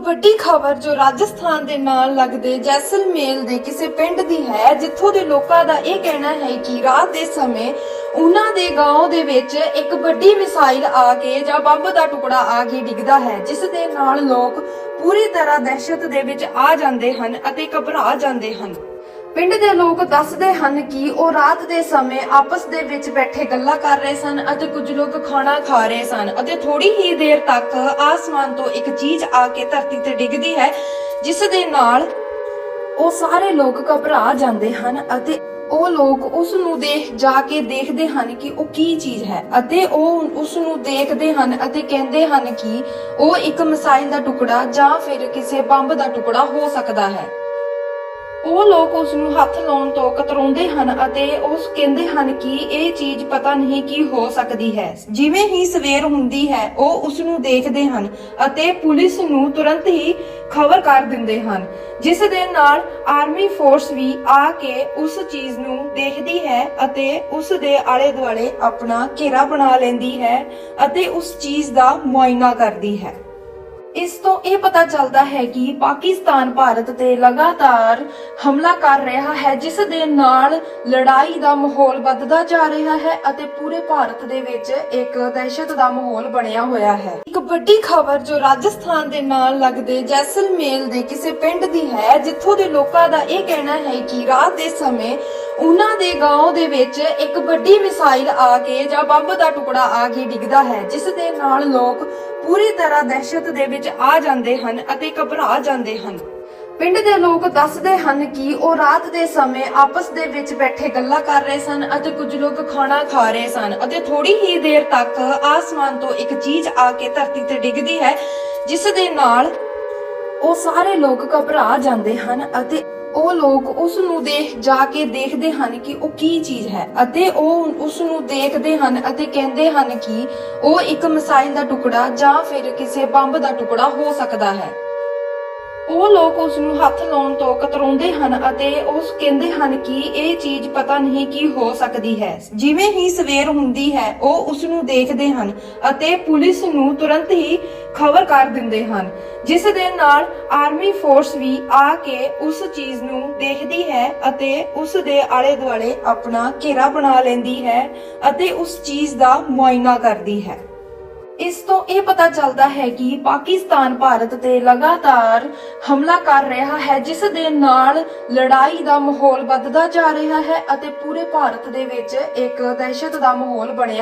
ਵੱਡੀ ਖਬਰ ਜੋ ਰਾਜਸਥਾਨ ਦੇ ਨਾਲ ਲੱਗਦੇ ਜੈਸਲਮੇਲ ਦੇ ਕਿਸੇ ਪਿੰਡ ਦੀ ਹੈ, ਜਿੱਥੋਂ ਦੇ ਲੋਕਾਂ ਦਾ ਇਹ ਕਹਿਣਾ ਹੈ ਕਿ ਰਾਤ ਦੇ ਸਮੇਂ ਉਹਨਾਂ ਦੇ گاਉਂ ਦੇ ਵਿੱਚ ਇੱਕ ਵੱਡੀ ਮਿਸਾਈਲ ਆ ਕੇ ਜਾਂ ਬੰਬ ਦਾ ਟੁਕੜਾ ਆ ਕੇ ਡਿੱਗਦਾ ਹੈ, ਜਿਸ ਦੇ ਨਾਲ ਲੋਕ ਪੂਰੀ ਤਰ੍ਹਾਂ ਦਹਿਸ਼ਤ ਦੇ ਵਿੱਚ ਆ ਜਾਂਦੇ ਹਨ ਅਤੇ ਘਬਰਾ ਜਾਂਦੇ ਹਨ। ਪਿੰਡ ਦੇ ਲੋਕ ਦੱਸਦੇ ਹਨ ਕਿ ਉਹ ਰਾਤ ਦੇ ਸਮੇਂ ਆਪਸ ਦੇ ਵਿੱਚ ਬੈਠੇ ਗੱਲਾਂ ਕਰ ਰਹੇ ਸਨ ਅਤੇ ਕੁਝ ਲੋਕ ਖਾਣਾ ਖਾ ਰਹੇ ਸਨ ਅਤੇ ਥੋੜੀ ਹੀ ਦੇਰ ਤੱਕ ਆਸਮਾਨ ਤੋਂ ਇੱਕ ਚੀਜ਼ ਆ ਕੇ ਧਰਤੀ ਤੇ ਡਿੱਗਦੀ ਹੈ, ਜਿਸ ਦੇ ਨਾਲ ਉਹ ਸਾਰੇ ਲੋਕ ਘਬਰਾ ਜਾਂਦੇ ਹਨ ਅਤੇ ਉਹ ਲੋਕ ਉਸ ਨੂੰ ਦੇਖ ਜਾ ਕੇ ਦੇਖਦੇ ਹਨ ਕਿ ਉਹ ਕੀ ਚੀਜ਼ ਹੈ ਅਤੇ ਉਹ ਉਸ ਨੂੰ ਦੇਖਦੇ ਹਨ ਅਤੇ ਕਹਿੰਦੇ ਹਨ ਕਿ ਉਹ ਇੱਕ ਮਿਸਾਈਲ ਦਾ ਟੁਕੜਾ ਜਾਂ ਫਿਰ ਕਿਸੇ ਬੰਬ ਦਾ ਟੁਕੜਾ ਹੋ ਸਕਦਾ ਹੈ। ਉਹ ਲੋਕ ਉਸ ਨੂੰ ਹੱਥ ਲਾਉਣ ਤੋਂ ਕਤਰਾਉਂਦੇ ਹਨ ਅਤੇ ਉਸ ਕਹਿੰਦੇ ਹਨ ਕਿ ਇਹ ਚੀਜ਼ ਪਤਾ ਨਹੀਂ ਕੀ ਹੋ ਸਕਦੀ ਹੈ। ਜਿਵੇਂ ਹੀ ਸਵੇਰ ਹੁੰਦੀ ਹੈ, ਉਹ ਉਸ ਨੂੰ ਦੇਖਦੇ ਹਨ ਅਤੇ ਪੁਲਿਸ ਨੂੰ ਤੁਰੰਤ ਹੀ ਖਬਰ ਕਰ ਦਿੰਦੇ ਹਨ। ਜਿਸ ਦੇ ਨਾਲ ਆਰਮੀ ਫੋਰਸ ਵੀ ਆ ਕੇ ਉਸ ਚੀਜ਼ ਨੂੰ ਦੇਖਦੀ ਹੈ ਅਤੇ ਉਸ ਦੇ ਆਲੇ ਦੁਆਲੇ ਆਪਣਾ ਘੇਰਾ ਬਣਾ ਲੈਂਦੀ ਹੈ ਅਤੇ ਉਸ ਚੀਜ਼ ਦਾ ਮੁਆਇਨਾ ਕਰਦੀ ਹੈ। ਇਸ ਤੋਂ ਇਹ ਪਤਾ ਚੱਲਦਾ ਹੈ ਕਿ ਪਾਕਿਸਤਾਨ, ਭਾਰਤ ਤੇ ਲਗਾਤਾਰ ਹਮਲਾ ਕਰ ਰਿਹਾ ਹੈ, ਜਿਸ ਦੇ ਨਾਲ ਲੜਾਈ ਦਾ ਮਾਹੌਲ ਵੱਧਦਾ ਜਾ ਰਿਹਾ ਹੈ ਅਤੇ ਪੂਰੇ ਭਾਰਤ ਦੇ ਵਿੱਚ ਇੱਕ ਦਹਿਸ਼ਤ ਦਾ ਮਾਹੌਲ ਬਣਿਆ ਹੋਇਆ ਹੈ। ਇੱਕ ਵੱਡੀ ਖਬਰ ਜੋ ਰਾਜਸਥਾਨ ਦੇ ਨਾਲ ਲੱਗਦੇ ਜੈਸਲਮੇਲ ਦੇ ਕਿਸੇ ਪਿੰਡ ਦੀ ਹੈ, ਜਿੱਥੋਂ ਦੇ ਲੋਕਾਂ ਦਾ ਇਹ ਕਹਿਣਾ ਹੈ ਕਿ ਰਾਤ ਦੇ ਸਮੇਂ ਉਹਨਾਂ ਦੇ گاਉਂ ਦੇ ਵਿੱਚ ਇੱਕ ਵੱਡੀ ਮਿਸਾਈਲ ਆ ਕੇ ਜਾਂ ਬੰਬ ਦਾ ਟੁਕੜਾ ਆ ਕੇ ਡਿੱਗਦਾ ਹੈ, ਜਿਸ ਦੇ ਨਾਲ ਲੋਕ ਪੂਰੀ ਤਰ੍ਹਾਂ ਦਹਿਸ਼ਤ ਦੇ ਵਿੱਚ ਆ ਜਾਂਦੇ ਹਨ ਅਤੇ ਘਬਰਾ ਜਾਂਦੇ ਹਨ। ਪਿੰਡ ਦੇ ਲੋਕ ਦੱਸਦੇ ਹਨ ਕਿ ਉਹ ਰਾਤ ਦੇ ਸਮੇਂ ਆਪਸ ਦੇ ਵਿੱਚ ਬੈਠੇ ਗੱਲਾਂ ਕਰ ਰਹੇ ਸਨ ਅਤੇ ਕੁਝ ਲੋਕ ਖਾਣਾ ਖਾ ਰਹੇ ਸਨ ਅਤੇ ਥੋੜੀ ਹੀ ਦੇਰ ਤੱਕ ਆਸਮਾਨ ਤੋਂ ਇੱਕ ਚੀਜ਼ ਆ ਕੇ ਧਰਤੀ ਤੇ ਡਿੱਗਦੀ ਹੈ, ਜਿਸ ਦੇ ਨਾਲ ਉਹ ਸਾਰੇ ਲੋਕ ਘਬਰਾ ਜਾਂਦੇ ਹਨ ਅਤੇ ਉਹ ਲੋਕ ਉਸ ਨੂੰ ਦੇਖ ਜਾ ਕੇ ਦੇਖਦੇ ਹਨ ਕਿ ਉਹ ਕੀ ਚੀਜ਼ ਹੈ ਅਤੇ ਉਹ ਉਸ ਨੂੰ ਦੇਖਦੇ ਹਨ ਅਤੇ ਕਹਿੰਦੇ ਹਨ ਕਿ ਉਹ ਇੱਕ ਮਿਸਾਈਲ ਦਾ ਟੁਕੜਾ ਜਾਂ ਫਿਰ ਕਿਸੇ ਬੰਬ ਦਾ ਟੁਕੜਾ ਹੋ ਸਕਦਾ ਹੈ। ਉਹ ਲੋਕ ਉਸ ਨੂੰ ਹੱਥ ਲਾਉਣ ਤੋਂ ਕਤਰਾਉਂਦੇ ਹਨ ਅਤੇ ਉਸ ਕਹਿੰਦੇ ਹਨ ਕਿ ਇਹ ਚੀਜ਼ ਪਤਾ ਨਹੀਂ ਕੀ ਹੋ ਸਕਦੀ ਹੈ। ਜਿਵੇਂ ਹੀ ਸਵੇਰ ਹੁੰਦੀ ਹੈ, ਉਹ ਉਸ ਨੂੰ ਦੇਖਦੇ ਹਨ ਅਤੇ ਪੁਲਿਸ ਨੂੰ ਤੁਰੰਤ ਹੀ ਖਬਰ ਕਰ ਦਿੰਦੇ ਹਨ। ਜਿਸ ਦੇ ਨਾਲ ਆਰਮੀ ਫੋਰਸ ਵੀ ਆ ਕੇ ਉਸ ਚੀਜ਼ ਨੂੰ ਦੇਖਦੀ ਹੈ ਅਤੇ ਉਸ ਦੇ ਆਲੇ ਦੁਆਲੇ ਆਪਣਾ ਘੇਰਾ ਬਣਾ ਲੈਂਦੀ ਹੈ ਅਤੇ ਉਸ ਚੀਜ਼ ਦਾ ਮੁਆਇਨਾ ਕਰਦੀ ਹੈ। ਇਸ ਤੋਂ ਇਹ ਪਤਾ ਚੱਲਦਾ ਹੈ ਕਿ ਪਾਕਿਸਤਾਨ, ਭਾਰਤ ਤੇ ਲਗਾਤਾਰ ਹਮਲਾ ਕਰ ਰਿਹਾ ਹੈ, ਜਿਸ ਦੇ ਨਾਲ ਲੜਾਈ ਦਾ ਮਾਹੌਲ ਵੱਧਦਾ ਜਾ ਰਿਹਾ ਹੈ ਅਤੇ ਪੂਰੇ ਭਾਰਤ ਦੇ ਵਿੱਚ ਇੱਕ ਦਹਿਸ਼ਤ ਦਾ ਮਾਹੌਲ ਬਣਿਆ